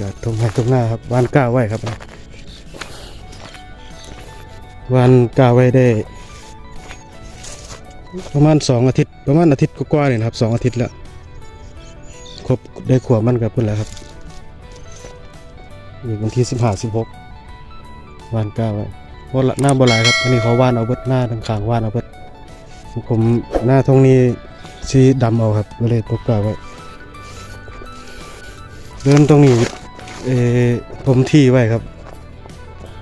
กาศตรงไหนตรงหน้าครับวานก้าไว้ครับวานก้าไว้ได้ ประมาณสองอาทิตย์ ประมาณอาทิตย์กว่าๆเนี่ยนะครับสองอาทิตย์แล้วครบได้ขวบมันกับเพื่อนแล้วครับอยู่วันที่สิบห้าสิบหกวานก้าไว้เพราะละหน้าบราณครับอันนี้เขาวานเอาเบิดหน้าทางขางวานเอาเบิดผมหน้าตรงนี้สีดำเอาครับก็เลยปกกาไว้เดินตรงนี้ เออผมที่ไว้ครับ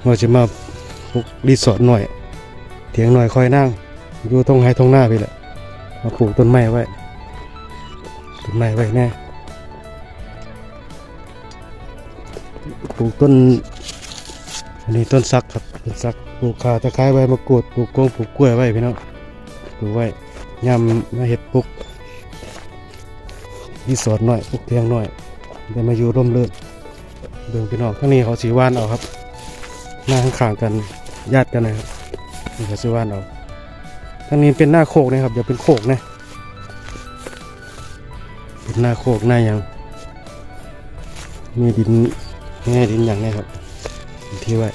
เราจะมาปลูกรีสอร์ทหน่อย เถียงหน่อยคอยนั่ง อยู่ตรงไฮตรงหน้าไปแหละมาปลูกต้นไม้ไว้ต้นไม้ไว้แน่ปลูกต้นอันนี้ต้นซักครับต้นซักปลูกขาตะไคร้ไว้มะกรูดปลูกกงปลูกกล้วยไว้พี่น้องปลูกไว้ยำมาเห็ดปลูกรีสอร์ทหน่อยปลูกเถียงหน่อยจะมาอยู่ร่มรื่น เบิ่งพี่น้องข้างนี้เขาสีว่านเอาครับหน้าข้างๆกันญาติกันนะครับนี่เขาสีว่านเอาข้างนี้เป็นหน้าโคกนะครับอย่าเป็นโคกนะเป็นหน้าโคกหน้ายังมีดินแง่ดินอย่างนี้ครับที่ไว้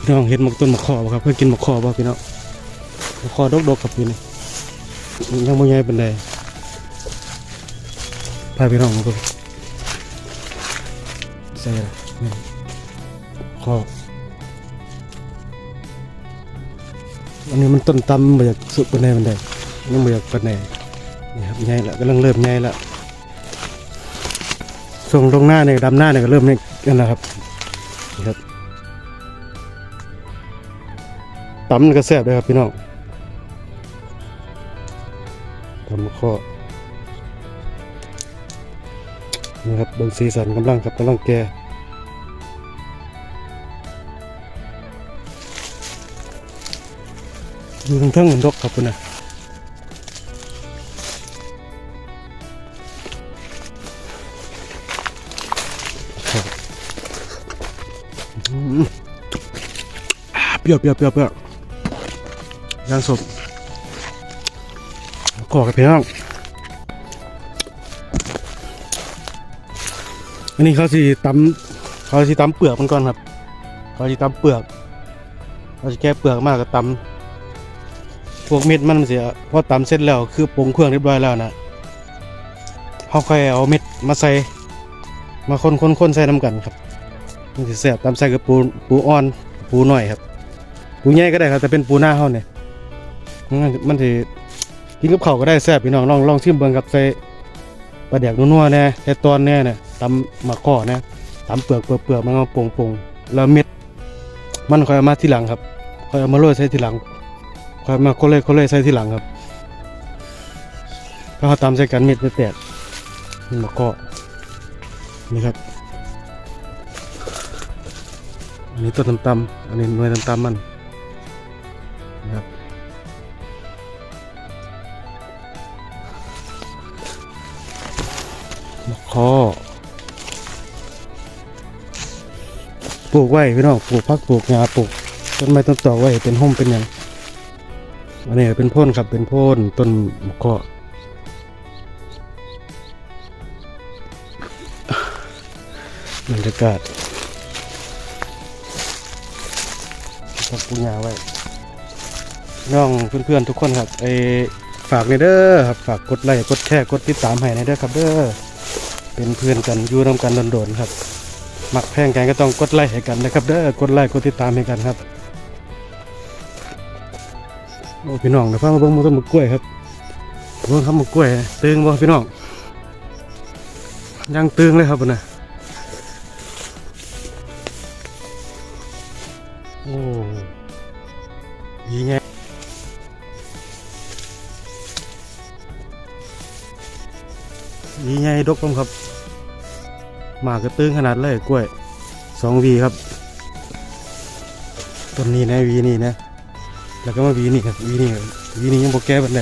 พี่น้องเห็นหมกต้นมะขอบ่ครับเพื่อกินมะขอบ่พี่น้องมะขอดกๆครับพี่นี่ยังไม่ใหญ่เป็นได พาพี่น้องมาดูใส่ละนี่ข้ออันนี้มันต้นตำมาจากสุดเป็นไดเป็นได้ยังมาจากเป็นไดนี่ครับใหญ่ละกำลังเริ่มใหญ่ละส่งตรงหน้าเนี่ยดำหน้าเนี่ยก็เริ่มนี่กันแล้วครับนี่ครับตำมันก็แซ่บเลยครับพี่น้องทำข้อ นี่ครับบิ่งสีสันกำลังครับกำลังแก่อยู่ทั้งทั้งเงินดอกครับคุณนะอืมอ่าเปรี้ยวเปรี้ยวเปรี้ยวเปรี้ยวย่างสดกอกกับพี่น้อง อันนี้เขาสิตำเขาสิตำเปลือกมันก่อนครับ เขาสิตำเปลือกเขาสิแก้เปลือกมากกับตำพวกเม็ดมันเสียพอตำเสร็จแล้วคือปรุงเครื่องเรียบร้อยแล้วนะเขาค่อยเอาเม็ดมาใส่มาคนคนคนใส่น้ำกันครับมันสิแซ่บตำใส่กับปูปูอ่อนปูหน่อยครับ ปูใหญ่ก็ได้ครับแต่เป็นปูหน้าเขาเนี่ยมันมันสิกินกับข้าวก็ได้แซ่บพี่น้องลองลองชิมเบิ่งกับใส่ ปลาแดกนัวๆแน่ใส่ตอนแน่เนี่ยตำมะข้อนะตำเปลือกเปลือกเปลือกมันมาปรุงแล้วเม็ด มันค่อยเอามาทีหลังครับค่อยเอามาโรยใส่ทีหลังค่อยมาโคเลยโคเลยใส่ทีหลังครับถ้าเขาตำใส่กันเม็ดไม่แตกมันมะข้อนี่ครับอันนี้ต้นตำๆอันนี้หน่วยตำๆมัน มะข้อปลูกไว้พี่น้องปลูกพักปลูกหญ้าปลูกต้นไม้ต้นตอไว้เป็นห่มเป็นยังอันนี้เป็นพ่นครับเป็นพ่นต้นมะข้อบรรยากาศพักปลูกหญ้าไว้น้องเพื่อนๆทุกคนครับไอฝากในเด้อครับฝากกดไลค์กดแชร์กดติดตามให้ในเด้อครับเด้อ เป็นเพื่อนกันอยู่ร่วมกันโดนๆครับมักแพงกันก็ต้องกดไลค์ให้กันนะครับเด้อกดไลค์กดติดตามให้กันครับโอ้พี่น้องเดี๋ยวพามาเบิ่งมือต้นมะกล้วยครับเบิ้งครับมะกล้วยตึงบ่พี่น้องยังตึงเลยครับพุ่นนะ ยีไงดกผมครับหมากกระตึงขนาดเลยกล้วยสองวีครับต้นนี้นะวีนี่นะ แล้วก็มาวีนี่ครับวีนี่วีนี่ยังบกแก้บันได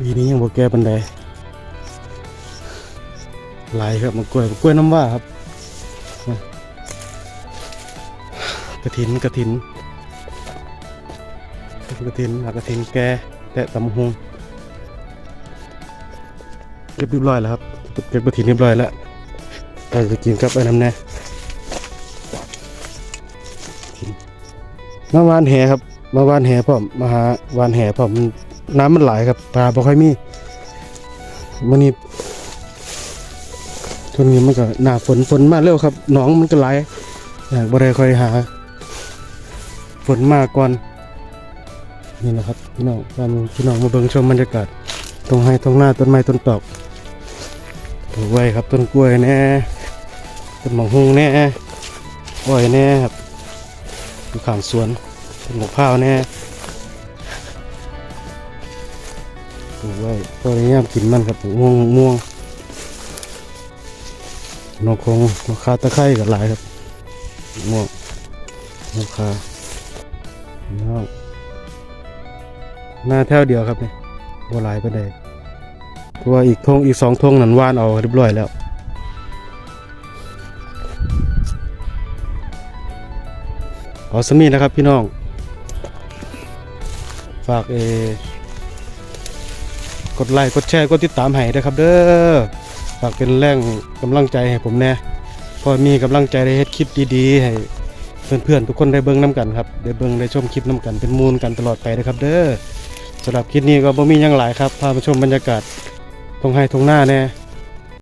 วีนี่ยังบกแก้บันไดหลายครับมากล้วยมากล้วยน้ำว่าครับกระถินกระถินกระถินหากระถินแกแตะตำหง ก็บเรียบร้อยแล้วครับเก็บกระถิ่นเรียบร้อยแล้วเราจะกินกับไอ้น้ำแน่มาวานแหครับ มาวานแหพร้อมมาหาวานแหพร้อมน้ำมันไหลครับปลาบ่ค่อยมีมันนี่ช่วงนี้มันก็หนาฝนฝนมาเร็วครับหนองมันก็ไหลอยากบ่ได้ค่อยหา ฝนมาก่อนนี่นะครับพี่น้องตามพี่น้องมาเบิ่งชมบรรยากาศตรงให้ตรงหน้าต้นไม้ต้นตอก ลูกไว้ครับต้นกล้วยแน่ต้นหมองฮุงแน่อ้อยแน่ครับอยู่ข้างสวนต้นหมกพร้าวแน่ปลูกไว้ก็ได้ยามกินมันครับม่วงม่วงนกคงราคาตะไคร้กับหลายครับม่วงราคาหน้าแถวเดียวครับนี่บัวลายไปได้ เพราะว่าอีกทงอีกสองทงนั้นว่านเอาเรียบร้อยแล้วเอาสมีนะครับพี่น้อง ฝากเอกดไลค์กดแชร์กดติดตามให้นะครับเด้อฝากเป็นแรงกำลังใจให้ผมแน่พอมีกำลังใจได้เฮ็ดคลิปดีๆ ให้เพื่อนๆทุกคนได้เบิ่งน้ำกันครับได้เบิ่งได้ชมคลิปน้ำกันเป็นมูลกันตลอดไปนะครับ เด้อสำหรับคลิปนี้ก็บ่มียังหลายครับพาไปชมบรรยากาศ ทงไห้ทงหน้าแน่